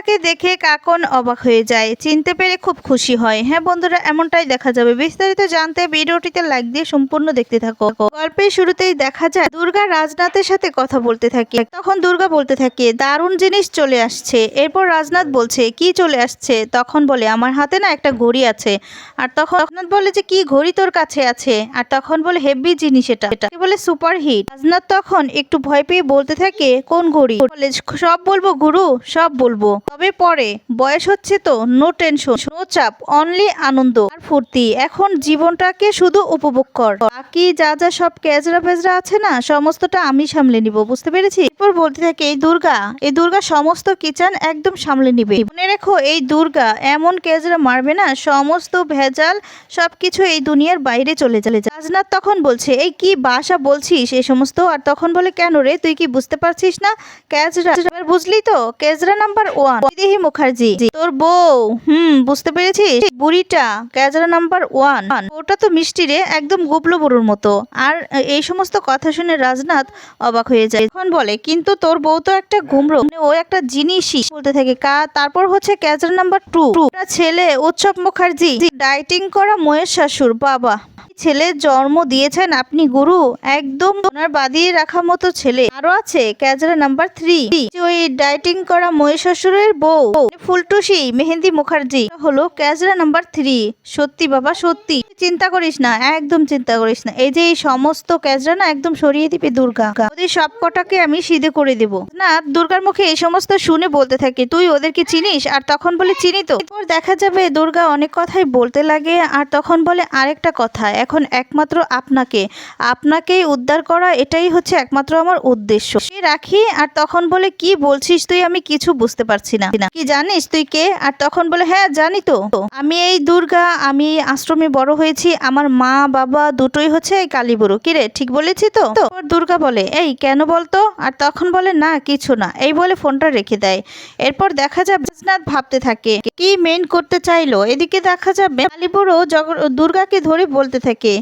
দুর্গাকে দেখে কাকন অবাক হয়ে যায়। চিনতে পেরে খুব খুশি হয়। হ্যাঁ বন্ধুরা, এমনটাই দেখা যাবে। বিস্তারিত জানতে ভিডিওটিতে লাইক দিয়ে সম্পূর্ণ দেখতে থাকো। গল্পের শুরুতেই দেখা যায়, দুর্গা রাজনাথের সাথে কথা বলতে থাকে। তখন দুর্গা বলতে থাকে, দারুণ জিনিস চলে আসছে। এরপর রাজনাথ বলছে, কি চলে আসছে? তখন বলে, আমার হাতে না একটা ঘড়ি আছে। আর তখন রাজনাথ বলে যে, কি ঘড়ি তোর কাছে আছে? আর তখন বলে হেভি জিনিস এটা। বলে সুপার হিট। রাজনাথ তখন একটু ভয় পেয়ে বলতে থাকে, কোন ঘড়ি? বলে, সব বলব গুরু, সব বলব। তবে পরে বয়স হচ্ছে তো নো টেনশন চাপ অনলি আনন্দ আর ফুর্তি। এখন জীবনটাকে শুধু উপভোগ কর। বাকি যা যা সব কেজরা ফেজরা আছে না, সমস্তটা আমি সামলে নিব, বুঝতে পেরেছি এরপর বলতে থাকে, এই দুর্গা এই দুর্গা সমস্ত কিচেন একদম সামলে নিবে। মনে রেখো, এই দুর্গা এমন কেজরা মারবে না, সমস্ত ভেজাল সবকিছু এই দুনিয়ার বাইরে চলে চলে রাজনাথ তখন বলছে, এই কি বাসা বলছিস এই সমস্ত? আর তখন বলে, কেন রে, তুই কি বুঝতে পারছিস না? কেজরা বুঝলি তো? কেজরা নাম্বার ওয়ান দেহি মুখার্জি, তোর বউ। হুম, বুঝতে পেরেছিস? বুড়িটা ক্যাজরা নাম্বার ওয়ান ওটা তো মিষ্টি রে, একদম গুবলো বুড়োর মতো। আর এই সমস্ত কথা শুনে রাজনাথ অবাক হয়ে যায়। এখন বলে, কিন্তু তোর বউ তো একটা ঘুমরো মানে ও একটা জিনিসই বলতে থাকে। কা, তারপর হচ্ছে ক্যাজরা নাম্বার টু ছেলে উৎসব মুখার্জি। ডাইটিং করা ময়ের শাশুর, বাবা। ছেলে জন্ম দিয়েছেন আপনি, গুরু? একদম ওনার বাঁধিয়ে রাখা মতো ছেলে। আরও আছে, ক্যাজরা নাম্বার থ্রি। ওই ডাইটিং করা মহিষাসুরের বউ। ফুলটুসি, মেহেন্দি মুখার্জি। হলো ক্যাজরা নাম্বার থ্রি। সত্যি বাবা, সত্যি। চিন্তা করিস না, একদম চিন্তা করিস না। এই যে এই সমস্ত ক্যাজরা না একদম সরিয়ে দিবে দুর্গা। ওদের সব কটাকে আমি সিধে করে দেব। না, দুর্গার মুখে এই সমস্ত শুনে বলতে থাকি। তুই ওদেরকে চিনিস? আর তখন বলে চিনি তো। এরপর দেখা যাবে দুর্গা অনেক কথাই বলতে লাগে, আর তখন বলে আরেকটা কথা, এখন একমাত্র আপনাকে। আপনাকেই উদ্ধার করা, এটাই হচ্ছে একমাত্র আমার উদ্দেশ্য। সে রাখি, আর তখন বলে কি বলছিস তুই আমি কিছু বুঝতে পারছি না। কি জানিস তুই কে? আর তখন বলে হ্যাঁ জানি তো। আমি এই দুর্গা, আমি আশ্রমে বড় হয়েছি আমার মা বাবা দুটোই হচ্ছে এই কালীবুড়ো কিরে ঠিক বলেছি তো? দুর্গা বলে। এই কেন বলতো? আর তখন বলে না কিছু না। এই বলে ফোনটা রেখে দেয়। এরপর দেখা যাবে রাজনাথ ভাবতে থাকে কি মেন করতে চাইলো? এদিকে দেখা যাবে কালীবুড়ো দুর্গাকে ধরে বলতে থাকে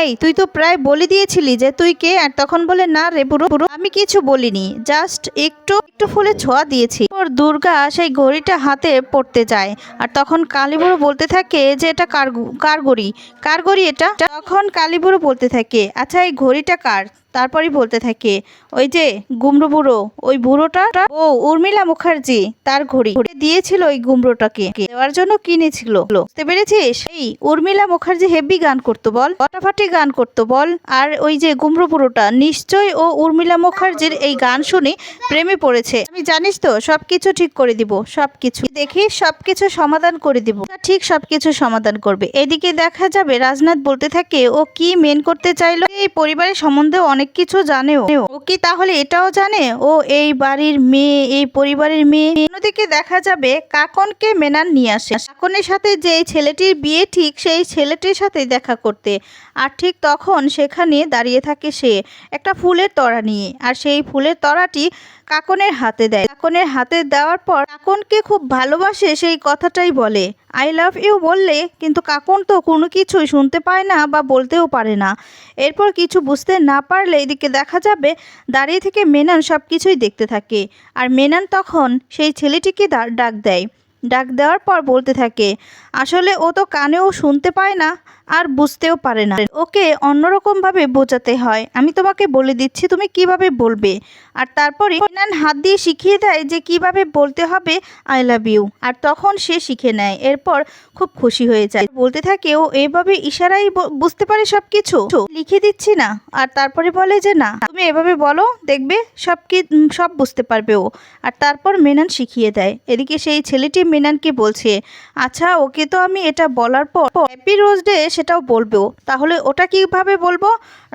এই তুই তো প্রায় বলে দিয়েছিলি যে তুই কে? আর তখন বলে না রে বুড়ো বুড়ো আমি কিছু বলিনি জাস্ট একটু একটু ফুলে ছোঁয়া দিয়েছি। ওর দুর্গা সেই ঘড়িটা হাতে পড়তে যায় আর তখন কালীবুড়ো বলতে থাকে যে এটা কার কার ঘড়ি? কার ঘড়ি এটা? তখন কালীপুরও বলতে থাকে আচ্ছা এই ঘড়িটা কার? তারপরই বলতে থাকে, ওই যে গুমড়ো বুড়ো, ওই বুড়োটা ও উর্মিলা মুখার্জি, তার ঘড়ি। দিয়েছিল ওই গুমরোটাকে। দেওয়ার জন্য কিনেছিল বুঝতে পেরেছিস? এই উর্মিলা মুখার্জি হেভি গান করতো বল, ফাটাফাটি গান করতো বল, আর ওই যে গুমড়ো বুড়োটা নিশ্চয়ই ও উর্মিলা মুখার্জির এই গান শুনে প্রেমে পড়েছে। আমি জানিস তো, সবকিছু ঠিক করে দিব, সবকিছু। দেখি সবকিছু সমাধান করে দিব। ঠিক সবকিছু সমাধান করবে। এদিকে দেখা যাবে রাজনাথ বলতে থাকে, ও কি মেন করতে চাইলো? এই পরিবারের সম্বন্ধে অনেক কিছু জানেও। ও কি তাহলে এটাও জানে? ও এই বাড়ির মেয়ে, এই পরিবারের মেয়ে। অন্যদিকে দেখা যাবে কাকনকে মেনার নিয়ে আসে। কাকনের সাথে যে ছেলেটির বিয়ে, ঠিক সেই ছেলেটির সাথে দেখা করতে। আর ঠিক তখন সেখানে দাঁড়িয়ে থাকে সে, একটা ফুলের তরা নিয়ে। আর সেই ফুলের তরাটি কাকনের হাতে দেয়। কাকনের হাতে দেওয়ার পর কাকনকে খুব ভালোবাসে, সেই কথাটাই বলে। আই লাভ ইউ বললে কিন্তু কাকন তো কোনো কিছুই শুনতে পায় না বা বলতেও পারে না। এরপর কিছু বুঝতে না পারলে এদিকে দেখা যাবে দাঁড়িয়ে থেকে মেনান সব কিছুই দেখতে থাকে। আর মেনান তখন সেই ছেলেটিকে ডাক দেয়। ডাক দেওয়ার পর বলতে থাকে, আসলে ও তো কানেও শুনতে পায় না আর বুঝতেও পারে না। ওকে অন্যরকমভাবে বোঝাতে হয়। আমি তোমাকে বলে দিচ্ছি তুমি কীভাবে বলবে। আর তারপরে মেনান হাত দিয়ে শিখিয়ে দেয় যে কীভাবে বলতে হবে, আই লাভ ইউ। আর তখন সে শিখে নেয়। এরপর খুব খুশি হয়ে যায়। বলতে থাকে, ও এভাবে ইশারাই বুঝতে পারে সব কিছু লিখে দিচ্ছি না। আর তারপরে বলে যে, না, তুমি এভাবে বলো, দেখবে সব কি সব বুঝতে পারবে ও। আর তারপর মেনান শিখিয়ে দেয়। এদিকে সেই ছেলেটি মেনানকে বলছে আচ্ছা ওকে তো আমি এটা বলার পর হ্যাপি রোজ ডে সেটাও বলব তাহলে ওটা কীভাবে বলব?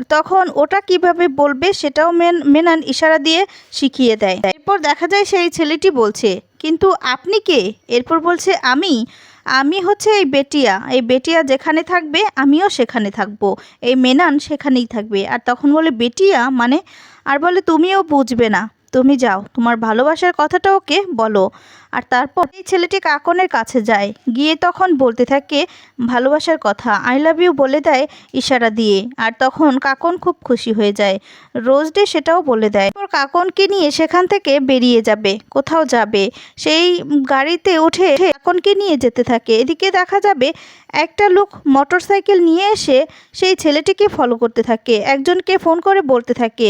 তখন ওটা কীভাবে বলবে সেটাও মেন মেনান ইশারা দিয়ে শিখিয়ে দেয়। এরপর দেখা যায় সেই ছেলেটি বলছে, কিন্তু আপনি কে? এরপর বলছে, আমি। আমি হচ্ছে এই বেটিয়া। এই বেটিয়া যেখানে থাকবে, আমিও সেখানে থাকব। এই মেনান সেখানেই থাকবে। আর তখন বলে, বেটিয়া মানে? আর বলে, তুমিও বুঝবে না। তুমি যাও। তোমার ভালোবাসার কথাটা ওকে বলো। আর তারপর এই ছেলেটি কাকনের কাছে যায়। গিয়ে তখন বলতে থাকে, ভালোবাসার কথা। আই লাভ ইউ বলে দেয় ইশারা দিয়ে। আর তখন কাকন খুব খুশি হয়ে যায়। রোজ ডে সেটাও বলে দেয়। তারপর কাকনকে নিয়ে সেখান থেকে বেরিয়ে যাবে। কোথাও যাবে। সেই গাড়িতে উঠে কাকনকে নিয়ে যেতে থাকে। এদিকে দেখা যাবে একটা লোক মোটরসাইকেল নিয়ে এসে সেই ছেলেটিকে ফলো করতে থাকে। একজনকে ফোন করে বলতে থাকে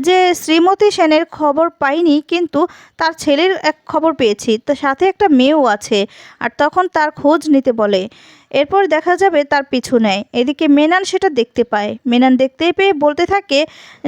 যে, শ্রীমতী সেনের খবর পাইনি, কিন্তু তার ছেলের এক খবর পেয়েছি। তার সাথে একটা মেয়েও আছে আর তখন তার খোঁজ নিতে বলে। এরপর দেখা যাবে তার পিছু নেয়। এদিকে মেনান সেটা দেখতে পায়। মেনান দেখতে পেয়ে বলতে থাকে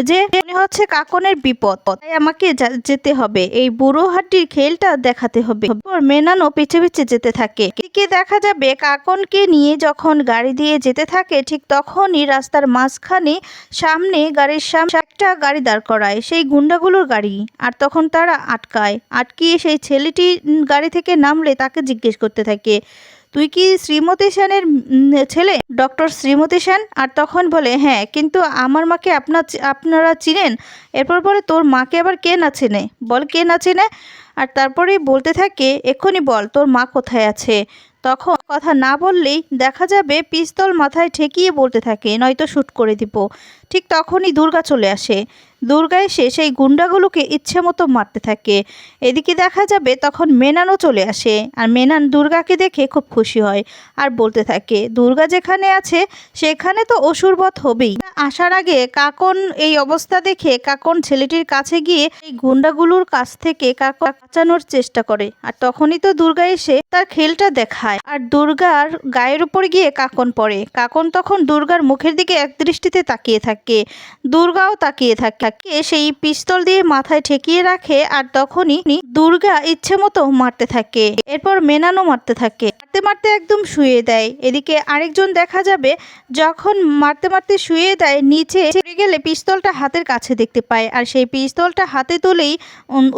যে, মনে হচ্ছে কাকনের বিপদ। তাই আমাকে যেতে হবে। এই বুড়ো হাড্ডির খেলটা দেখাতে হবে। মেনানও পিছে পিছে যেতে থাকে। এদিকে দেখা যাবে? কাকনকে নিয়ে যখন গাড়ি দিয়ে যেতে থাকে, ঠিক তখনই রাস্তার মাঝখানে সামনে গাড়ির সামনে একটা গাড়ি দাঁড় করায়, সেই গুন্ডাগুলোর গাড়ি। আর তখন তারা আটকায়। আটকিয়ে সেই ছেলেটি গাড়ি থেকে নামলে তাকে জিজ্ঞেস করতে থাকে। তুই কি শ্রীমতী সেনের ছেলে? ডক্টর শ্রীমতী সেন? আর তখন বলে হ্যাঁ কিন্তু আমার মাকে আপনার আপনারা চিনেন? এরপর বলে, তোর মাকে আবার কে না চেনে? বল কে না চেনে? আর তারপরেই বলতে থাকে, এক্ষুনি বল, তোর মা কোথায় আছে? তখন কথা না বললেই দেখা যাবে পিস্তল মাথায় ঠেকিয়ে বলতে থাকে, নয়তো শ্যুট করে দিব। ঠিক তখনই দুর্গা চলে আসে। দুর্গা এসে সেই গুন্ডাগুলোকে ইচ্ছে মতো মারতে থাকে। এদিকে দেখা যাবে তখন মেনানও চলে আসে আর মেনান দুর্গাকে দেখে খুব খুশি হয় আর বলতে থাকে, দুর্গা যেখানে আছে সেখানে তো অসুরবধ হবেই। আসার আগে কাকন এই অবস্থা দেখে কাকন ছেলেটির কাছে গিয়ে এই গুন্ডাগুলোর কাছ থেকে বাঁচানোর চেষ্টা করে আর তখনই তো দুর্গা এসে তার খেলটা দেখায় আর দুর্গার গায়ের উপর গিয়ে কাকন পড়ে। কাকন তখন দুর্গার মুখের দিকে এক দৃষ্টিতে তাকিয়ে থাকে, দুর্গাও তাকিয়ে থাকে। সেই পিস্তল দিয়ে মাথায় ঠেকিয়ে রাখে আর তখনই দুর্গা ইচ্ছে মতো মারতে থাকে। এরপর মেনানো মারতে থাকে। মারতে মারতে একদম শুয়ে দেয়। এদিকে আরেকজন দেখা যাবে, যখন মারতে মারতে শুয়ে দেয়, নিচে গেলে পিস্তলটা হাতের কাছে দেখতে পায় আর সেই পিস্তলটা হাতে তুলেই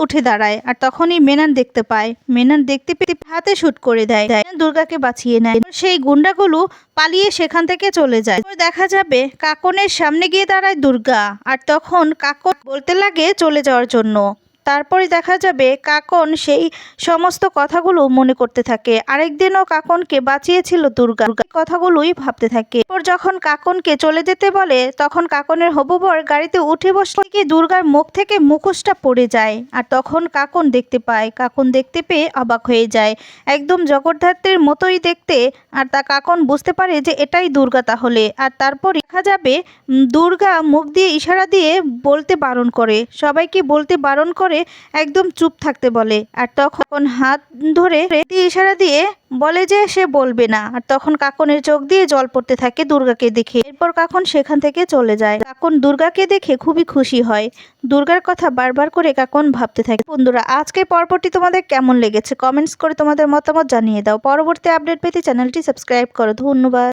উঠে দাঁড়ায় আর তখনই মেনান দেখতে পায়। মেনান দেখতে পেয়ে হাতে শুট করে দেয়। দুর্গাকে বাঁচিয়ে নেয়। সেই গুন্ডাগুলো পালিয়ে সেখান থেকে চলে যায়। দেখা যাবে কাকনের সামনে গিয়ে দাঁড়ায় দুর্গা। আর তখন কাকন বলতে লাগে চলে যাওয়ার জন্য। তারপরে দেখা যাবে কাকন সেই সমস্ত কথাগুলো মনে করতে থাকে। আরেকদিনও কাকনকে বাঁচিয়েছিল দুর্গা। কথাগুলোই ভাবতে থাকে। এরপর যখন কাকনকে চলে যেতে বলে, তখন কাকনের হবু বর গাড়িতে উঠে বসে কি দুর্গার মুখ থেকে মুখোশটা পড়ে যায়। আর তখন কাকন দেখতে পায়। কাকন দেখতে পেয়ে অবাক হয়ে যায়। একদম জগদ্ধাত্রীর মতোই দেখতে। আর তা কাকন বুঝতে পারে যে এটাই দুর্গা তাহলে। আর তারপর দেখা যাবে দুর্গা মুখ দিয়ে ইশারা দিয়ে বলতে বারণ করে। সবাইকে বলতে বারণ করে? একদম চুপ থাকতে বলে। আর তখন হাত ধরে ইশারা দিয়ে বলে যে সে বলবে না। আর তখন কাকনের চোখ দিয়ে জল পড়তে থাকে দুর্গাকে দেখে। এরপর কাকন সেখান থেকে চলে যায়। কাকন দুর্গাকে দেখে খুবই খুশি হয়। দুর্গার কথা বারবার করে কাকন ভাবতে থাকে। বন্ধুরা আজকে পর্বটি তোমাদের কেমন লেগেছে? কমেন্টস করে তোমাদের মতামত জানিয়ে দাও। পরবর্তী আপডেট পেতে চ্যানেলটি সাবস্ক্রাইব করো। ধন্যবাদ।